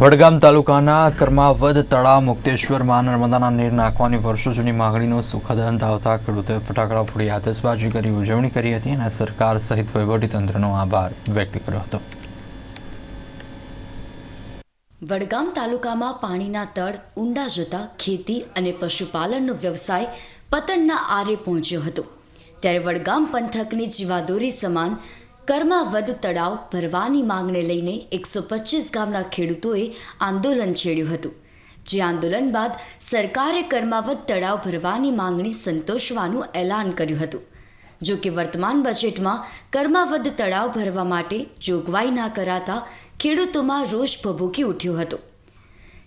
વડગામ તાલુકાના કર્માવદ તળાવ મુક્તેશ્વરમાં નર્મદાના નીર નાખવાની વર્ષો જૂની માગણીનો સુખદ અંત આવતા ખેડૂતોએ ફટાકડા ફોડી આતશબાજી કરી, ઉજવણી કરી હતી અને સરકાર સહિત વહીવટીતંત્રનો આભાર વ્યક્ત કર્યો હતો. વડગામ તાલુકામાં પાણીના તળ ઊંડા જતા ખેતી અને પશુપાલનનો વ્યવસાય પતનના આરે પહોંચ્યો હતો. ત્યારે વડગામ પંથકની જીવાદોરી સમાન કર્માવદ તળાવ ભરવાની માંગને લઈને એકસો પચીસ ગામના ખેડૂતોએ આંદોલન છેડ્યું હતું. જે આંદોલન બાદ સરકારે કર્માવદ તળાવ ભરવાની માંગણી સંતોષવાનું એલાન કર્યું હતું. જો કે વર્તમાન બજેટમાં કર્માવદ તળાવ ભરવા માટે જોગવાઈ ના કરાતા ખેડૂતોમાં રોષ ભભૂકી ઉઠ્યો હતો.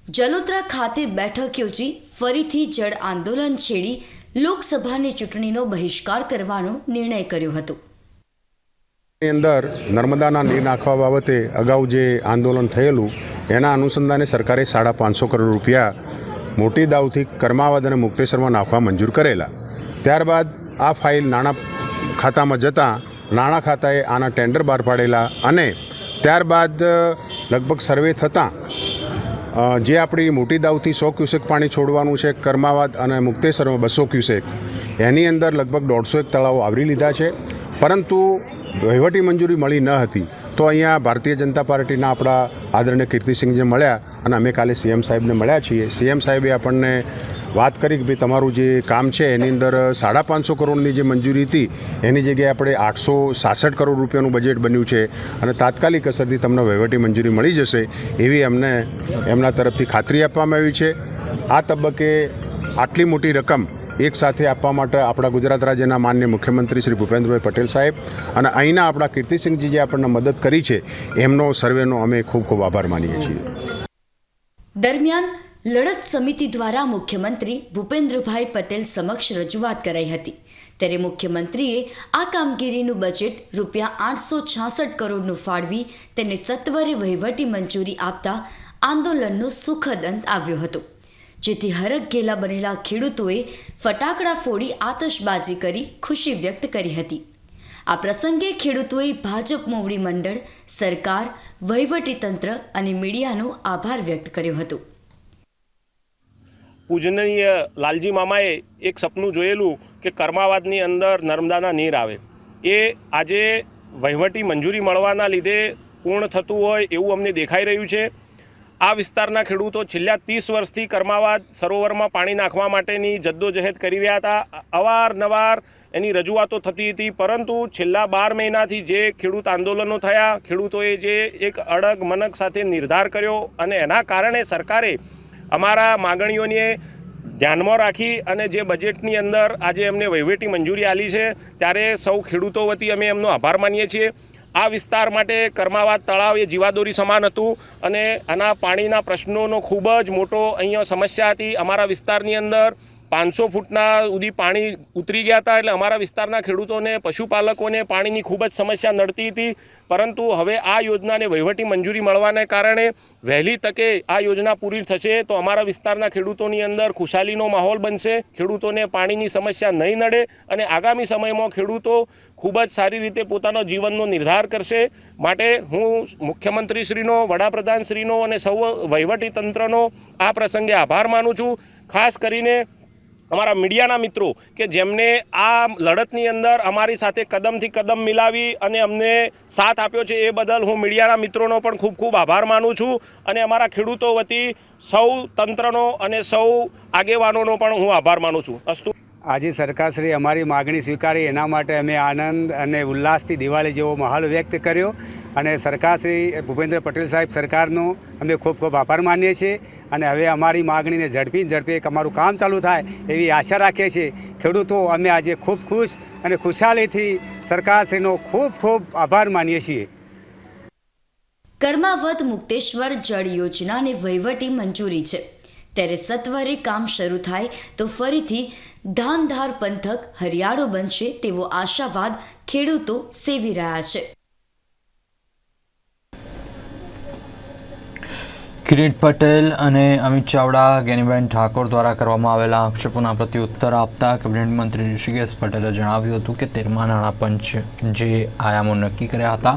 જલોત્રા ખાતે બેઠક યોજી ફરીથી જળ આંદોલન છેડી લોકસભાની ચૂંટણીનો બહિષ્કાર કરવાનો નિર્ણય કર્યો હતો. અંદર નર્મદાના નીર નાખવા બાબતે અગાઉ જે આંદોલન થયેલું, એના અનુસંધાને સરકારે સાડા પાંચસો કરોડ રૂપિયા મોટી દાવથી કર્માવદ અને મુક્તેશ્વરમાં નાખવા મંજૂર કરેલા. ત્યારબાદ આ ફાઇલ નાણાં ખાતામાં જતાં નાણાં ખાતાએ આના ટેન્ડર બહાર પાડેલા અને ત્યારબાદ લગભગ સર્વે થતાં જે આપણી મોટી દાવથી સો ક્યુસેક પાણી છોડવાનું છે કર્માવાદ અને મુક્તેશ્વરમાં બસો ક્યુસેક, એની અંદર લગભગ દોઢસો એક તળાવો આવરી લીધા છે. પરંતુ વહીવટી મંજૂરી મળી ન હતી, તો અહીંયા ભારતીય જનતા પાર્ટીના આપણા આદરણીય કીર્તિસિંહજી મળ્યા અને અમે કાલે સીએમ સાહેબને મળ્યા છીએ. સીએમ સાહેબે આપણને વાત કરી કે ભાઈ તમારું જે કામ છે, એની અંદર સાડા પાંચસો કરોડની જે મંજૂરી હતી, એની જગ્યાએ આપણે આઠસો સાસઠ કરોડ રૂપિયાનું બજેટ બન્યું છે અને તાત્કાલિક અસરથી તમને વહીવટી મંજૂરી મળી જશે એવી એમને એમના તરફથી ખાતરી આપવામાં આવી છે. આ તબક્કે આટલી મોટી રકમ એક સાથે આપવા માટે આપણા ગુજરાત રાજ્યના માન્ય મુખ્યમંત્રી શ્રી ભૂપેન્દ્રભાઈ પટેલ સાહેબ અને અહીંના આપણા કીર્તિસિંહજી જે આપણને મદદ કરી છે, એમનો સર્વેનો અમે ખૂબ ખૂબ આભાર માનીએ છીએ. દરમિયાન લડત સમિતિ દ્વારા મુખ્યમંત્રી ભૂપેન્દ્રભાઈ પટેલ સમક્ષ રજૂઆત કરાઈ હતી. ત્યારે મુખ્યમંત્રીએ આ કામગીરીનું બજેટ રૂપિયા આઠસો છાસઠ કરોડનું ફાળવી તેને સત્વરે વહીવટી મંજૂરી આપતા આંદોલનનો સુખદ અંત આવ્યો હતો. જેથી હરખઘેલા બનેલા ખેડૂતોએ ફટાકડા ફોડી આતશબાજી કરી ખુશી વ્યક્ત કરી હતી. આ પ્રસંગે ખેડૂતોએ ભાજપ મોવડી મંડળ, સરકાર, વહીવટીતંત્ર અને મીડિયાનો આભાર વ્યક્ત કર્યો હતો. પૂજનીય લાલજી મામાએ એક સપનું જોયેલું કે કર્માવાદની અંદર નર્મદાના નીર આવે. એ આજે વહીવટી મંજૂરી મળવાના લીધે પૂર્ણ થતું હોય એવું અમને દેખાઈ રહ્યું છે. આ વિસ્તારના ખેડૂતો છેલ્લા ત્રીસ વર્ષથી કર્માવાદ સરોવરમાં પાણી નાખવા માટેની જદ્દોજહેદ કરી રહ્યા હતા. અવારનવાર એની રજૂઆતો થતી હતી, પરંતુ છેલ્લા બાર મહિનાથી જે ખેડૂત આંદોલનો થયા, ખેડૂતોએ જે એક અડગ મનક સાથે નિર્ધાર કર્યો અને એના કારણે સરકારે અમારા માગણીઓને ધ્યાનમાં રાખી અને જે બજેટની અંદર આજે એમને વહીવટી મંજૂરી આપી છે, ત્યારે સૌ ખેડૂતો વતી અમે એમનો આભાર માનીએ છીએ. આ વિસ્તાર માટે કર્માવાદ તળાવ એ જીવાદોરી સમાન હતું અને આના પાણીના પ્રશ્નોનો ખૂબ જ મોટો અહીંયા સમસ્યા હતી. અમારા વિસ્તારની અંદર પાંચસો ફૂટના સુધી પાણી ઉતરી ગયા હતા એટલે અમારા વિસ્તારના ખેડૂતોને, પશુપાલકોને પાણીની ખૂબ જ સમસ્યા નડતી હતી. પરંતુ હવે આ યોજનાને વહીવટી મંજૂરી મળવાને કારણે વહેલી તકે આ યોજના પૂરી થશે તો અમારા વિસ્તારના ખેડૂતોની અંદર ખુશાલીનો માહોલ બનશે, ખેડૂતોને પાણીની સમસ્યા નહીં નડે અને આગામી સમયમાં ખેડૂતો ખૂબ જ સારી રીતે પોતાનો જીવનનો નિર્ધાર કરશે. માટે હું મુખ્યમંત્રીશ્રીનો, વડાપ્રધાનશ્રીનો અને સૌ વહીવટી તંત્રનો આ પ્રસંગે આભાર માનું છું. ખાસ કરીને અમારા મીડિયાના મિત્રો કે જેમને આ લડતની અંદર અમારી સાથે કદમથી કદમ મિલાવી અને અમને સાથ આપ્યો છે એ બદલ હું મીડિયાના મિત્રોનો પણ ખૂબ ખૂબ આભાર માનું છું. અને અમારા ખેડૂતો વતી સૌ તંત્રનો અને સૌ આગેવાનોનો પણ હું આભાર માનું છું. અસ્તુ આજે સરકારશ્રી અમારી માગણી સ્વીકારી, એના માટે અમે આનંદ અને ઉલ્લાસથી દિવાળી જેવો માહોલ વ્યક્ત કર્યો. અને સરકારશ્રી ભૂપેન્દ્ર પટેલ સાહેબ સરકારનો અમે ખૂબ ખૂબ આભાર માનીએ છીએ અને હવે અમારી માગણીને ઝડપી ઝડપી એક અમારું કામ ચાલુ થાય એવી આશા રાખીએ છીએ. ખેડૂતો અમે આજે ખૂબ ખુશ અને ખુશાલીથી સરકારશ્રીનો ખૂબ ખૂબ આભાર માનીએ છીએ. કર્માવત મુક્તેશ્વર જળ યોજનાને વહીવટી મંજૂરી છે. ત્યારે સત્વરે કામ શરૂ થાય તો ફરીથી ધાનધાર પંથક હરિયાળો બનશે તેવો આશાવાદ ખેડૂતો સેવી રહ્યા છે. કિરીટ પટેલ અને અમિત ચાવડા જ્ઞાનીબેન ઠાકોર દ્વારા કરવામાં આવેલા આક્ષેપોના પ્રત્યુત્તર આપતા કેબિનેટ મંત્રી ઋષિકેશ પટેલે જણાવ્યું હતું કે તેરમા નાણાં પંચ જે આયામો નક્કી કર્યા હતા